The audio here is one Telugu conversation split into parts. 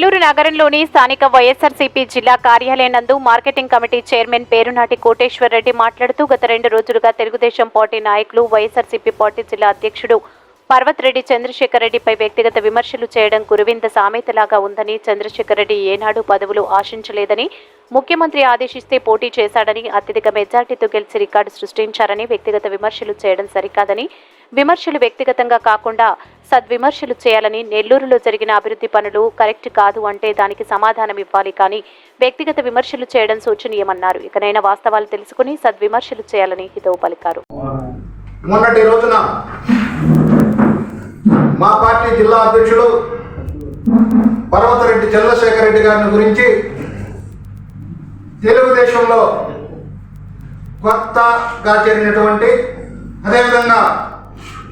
నెల్లూరు నగరంలోని స్థానిక వైఎస్ఆర్సీపీ జిల్లా కార్యాలయం నందు marketing committee chairman Perunati Koteswar Reddy మాట్లాడుతూ గత రెండు రోజులుగా తెలుగుదేశం పార్టీ నాయకులు వైఎస్ఆర్సీపీ పార్టీ జిల్లా అధ్యక్షుడు పర్వత్ రెడ్డి చంద్రశేఖర్ రెడ్డిపై వ్యక్తిగత విమర్శలు చేయడం గురువింద సామెతలాగా ఉందని చంద్రశేఖర్ రెడ్డి ఏనాడు పదవులు ఆశించలేదని ముఖ్యమంత్రి ఆదేశిస్తే పోటీ చేశాడని అత్యధిక మెజార్టీతో గెలిచి రికార్డు సృష్టించారని వ్యక్తిగత విమర్శలు చేయడం సరికాదని విమర్శలు వ్యక్తిగతంగా కాకుండా సద్విమర్శలు చేయాలని నెల్లూరులో జరిగిన అభివృద్ధి పనులు కరెక్ట్ కాదు అంటే దానికి సమాధానం ఇవ్వాలి కానీ వ్యక్తిగత విమర్శలు చేయడం సూచనీయమన్నారు ఇకనైనా వాస్తవాలు తెలుసుకుని సద్విమర్శలు చేయాలని హితవు పలికారు. మొన్నటి రోజున మా పార్టీ జిల్లా అధ్యక్షుడు పర్వతరెడ్డి చంద్రశేఖర్ రెడ్డి గారిని గురించి తెలుగుదేశంలో కొత్తగా చేరినటువంటి అదేవిధంగా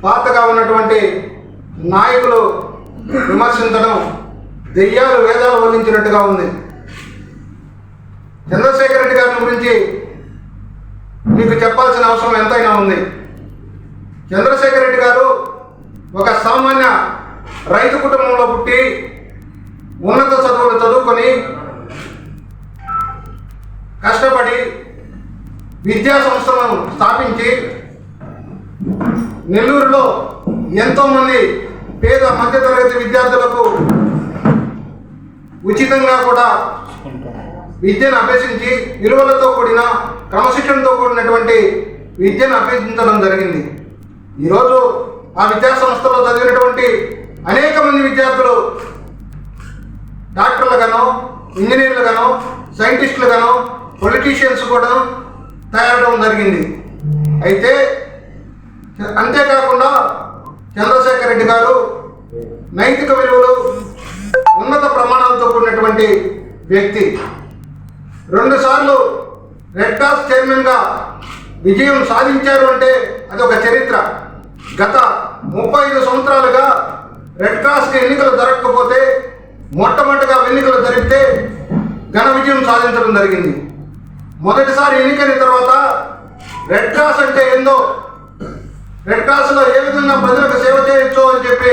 పాతగా ఉన్నటువంటి నాయకులు విమర్శించడం దెయ్యాలు వేదాలు వర్ణించినట్టుగా ఉంది. చంద్రశేఖర్ రెడ్డి గారిని గురించి మీకు చెప్పాల్సిన అవసరం ఎంతైనా ఉంది. చంద్రశేఖర్ రెడ్డి గారు ఒక సామాన్య రైతు కుటుంబంలో పుట్టి ఉన్నత చదువులు చదువుకొని కష్టపడి విద్యా సంస్థలను స్థాపించి నెల్లూరులో ఎంతోమంది పేద మధ్యతరగతి విద్యార్థులకు ఉచితంగా కూడా విద్యను అభ్యసించి విలువలతో కూడిన క్రమశిక్షణతో కూడినటువంటి విద్యను అభ్యసించడం జరిగింది. ఈరోజు ఆ విద్యా సంస్థలో చదివినటువంటి అనేక మంది విద్యార్థులు డాక్టర్లుగాను ఇంజనీర్లుగాను సైంటిస్టులుగాను పొలిటీషియన్స్ కూడా తయారవడం జరిగింది. అయితే అంతేకాకుండా చంద్రశేఖర్ రెడ్డి గారు నైతిక విలువలు ఉన్నత ప్రమాణాలతో కూడినటువంటి వ్యక్తి. రెండుసార్లు రెడ్ క్రాస్ చైర్మన్గా విజయం సాధించారు అంటే అది ఒక చరిత్ర. గత ముప్పై ఐదు సంవత్సరాలుగా రెడ్ క్రాస్కి ఎన్నికలు జరగకపోతే మొట్టమొదటిగా ఎన్నికలు జరిపితే ఘన విజయం సాధించడం జరిగింది. మొదటిసారి ఎన్నికైన తర్వాత రెడ్ క్రాస్ అంటే ఏందో రెడ్ క్రాస్లో ఏ విధంగా ప్రజలకు సేవ చేయొచ్చు అని చెప్పి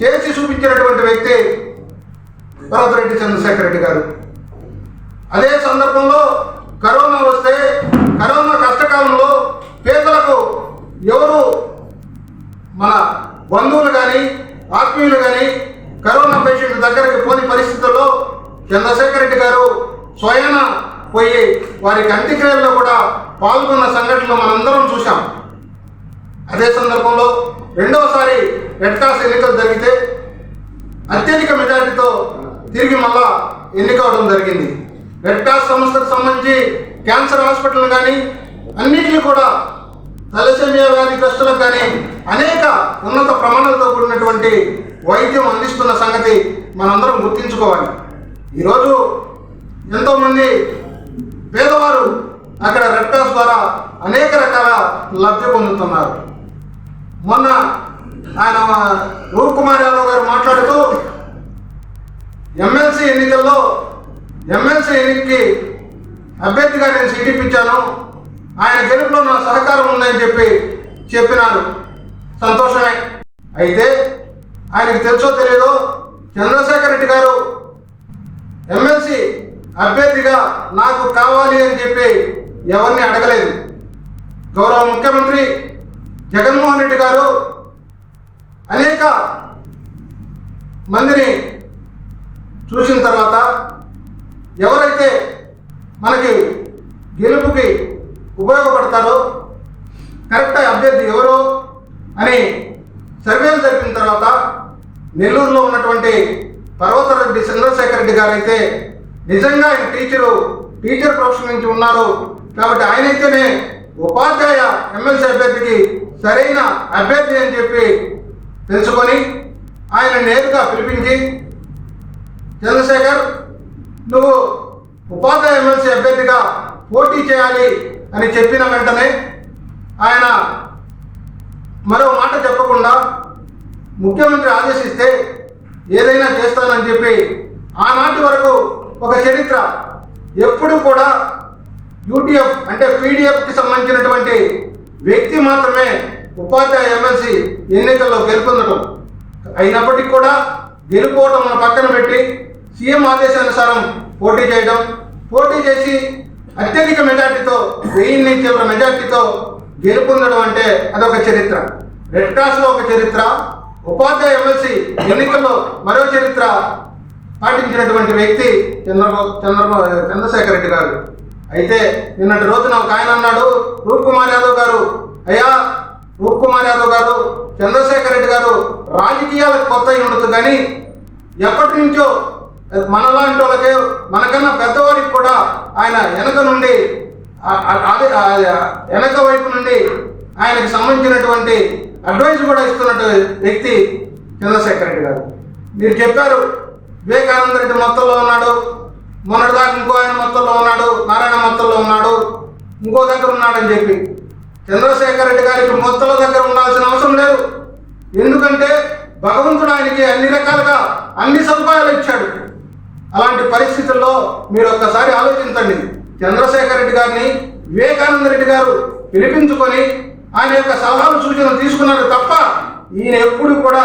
చేసి చూపించినటువంటి వ్యక్తి పర్వతరెడ్డి చంద్రశేఖర్ రెడ్డి గారు. అదే సందర్భంలో కరోనా వస్తే కరోనా కష్టకాలంలో పేదలకు ఎవరు మన బంధువులు కానీ ఆత్మీయులు కానీ కరోనా పేషెంట్ దగ్గరికి పోని పరిస్థితుల్లో చంద్రశేఖర్ రెడ్డి గారు స్వయాన పోయి వారికి అంత్యక్రియల్లో కూడా పాల్గొన్న సంఘటనలు మనందరం చూశాం. అదే సందర్భంలో రెండవసారి రెడ్ క్రాస్ ఎన్నికలు జరిగితే అత్యధిక మెజారిటీతో తిరిగి మళ్ళా ఎన్నికవడం జరిగింది. రెడ్ క్రాస్ సంస్థకు సంబంధించి క్యాన్సర్ హాస్పిటల్ కానీ అన్నింటినీ కూడా తలసేమియా వ్యాధిగ్రస్తులకు కానీ అనేక ఉన్నత ప్రమాణాలతో కూడినటువంటి వైద్యం అందిస్తున్న సంగతి మనందరం గుర్తించుకోవాలి. ఈరోజు ఎంతోమంది పేదవారు అక్కడ రెడ్ క్రాస్ ద్వారా అనేక రకాల లబ్ధి పొందుతున్నారు. మొన్న ఆయన రూప్ కుమార్ యాదవ్ గారు మాట్లాడుతూ ఎమ్మెల్సీ ఎన్నికల్లో ఎమ్మెల్సీ ఎన్నికకి అభ్యర్థిగా నేను సీటిప్పించాను ఆయన గెలుపులో నా సహకారం ఉందని చెప్పి చెప్పినారు. సంతోషమే. అయితే ఆయనకు తెలుసో తెలియదో చంద్రశేఖర్ రెడ్డి గారు ఎమ్మెల్సీ అభ్యర్థిగా నాకు కావాలి అని చెప్పి ఎవరిని అడగలేదు. గౌరవ ముఖ్యమంత్రి జగన్మోహన్ రెడ్డి గారు అనేక మందిని చూసిన తర్వాత ఎవరైతే మనకి గెలుపుకి ఉపయోగపడతారో కరెక్ట్ అభ్యర్థి ఎవరో అని సర్వేలు జరిపిన తర్వాత నెల్లూరులో ఉన్నటువంటి పర్వతరెడ్డి చంద్రశేఖర్ రెడ్డి గారు అయితే నిజంగా ఆయన టీచరు టీచర్ ప్రొఫెషన్ నుంచి ఉన్నారు. కాబట్టి ఆయనైతేనే ఉపాధ్యాయ ఎమ్మెల్సీ అభ్యర్థికి సరైన అభ్యర్థి అని చెప్పి తెలుసుకొని ఆయన నేరుగా పిలిపించి చంద్రశేఖర్ నువ్వు ఉపాధ్యాయ ఎమ్మెల్సీ అభ్యర్థిగా పోటీ చేయాలి అని చెప్పిన వెంటనే ఆయన మరో మాట చెప్పకుండా ముఖ్యమంత్రి ఆదేశిస్తే ఏదైనా చేస్తానని చెప్పి ఆనాటి వరకు ఒక చరిత్ర ఎప్పుడు కూడా యూటీఎఫ్ అంటే పీడిఎఫ్కి సంబంధించినటువంటి వ్యక్తి మాత్రమే ఉపాధ్యాయ ఎమ్మెల్సీ ఎన్నికల్లో గెలుపొందడం అయినప్పటికీ కూడా గెలుపోవటం మన పక్కన పెట్టి సీఎం ఆదేశానుసారం పోటీ చేయడం పోటీ చేసి అత్యధిక మెజార్టీతో వెయ్యి చిల్లర మెజార్టీతో గెలుపొందడం అంటే అదొక చరిత్ర. రెడ్ క్రాస్లో ఒక చరిత్ర ఉపాధ్యాయ ఎమ్మెల్సీ ఎన్నికల్లో మరో చరిత్ర పాటించినటువంటి వ్యక్తి చంద్రబాబు చంద్రబాబు చంద్రశేఖర్ రెడ్డి గారు. అయితే నిన్నటి రోజున ఒక ఆయన అన్నాడు రూప్ కుమార్ యాదవ్ గారు అయ్యా రూప్ కుమార్ యాదవ్ గారు చంద్రశేఖర్ రెడ్డి గారు రాజకీయాలకు కొత్త అయి ఉండదు కానీ ఎప్పటి నుంచో మనలాంటి వాళ్ళకి మనకన్నా పెద్దవారికి కూడా ఆయన వెనక నుండి అదే వెనక వైపు నుండి ఆయనకి సంబంధించినటువంటి అడ్వైజ్ కూడా ఇస్తున్నట్టు వ్యక్తి చంద్రశేఖర్ రెడ్డి గారు. మీరు చెప్పారు వివేకానంద రెడ్డి మొత్తంలో ఉన్నాడు మొన్నటిదాకా ఇంకో ఆయన మొత్తంలో ఉన్నాడు నారాయణ మొత్తంలో ఉన్నాడు ఇంకో దగ్గర ఉన్నాడని చెప్పి. చంద్రశేఖర్ రెడ్డి గారికి మొత్తంలో దగ్గర ఉండాల్సిన అవసరం లేదు. ఎందుకంటే భగవంతుడు ఆయనకి అన్ని రకాలుగా అన్ని సదుపాయాలు ఇచ్చాడు. అలాంటి పరిస్థితుల్లో మీరు ఒక్కసారి ఆలోచించండి. చంద్రశేఖర్ రెడ్డి గారిని వివేకానంద రెడ్డి గారు పిలిపించుకొని ఆయన యొక్క సలహాలు సూచనలు తీసుకున్నారు తప్ప ఈయన ఎప్పుడు కూడా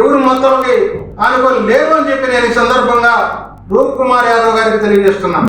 ఎవరు మొత్తంలోకి ఆనుకొని లేరు అని చెప్పి నేను ఈ సందర్భంగా రూప్ కుమార్ యాదవ్ గారికి తెలియజేస్తున్నాను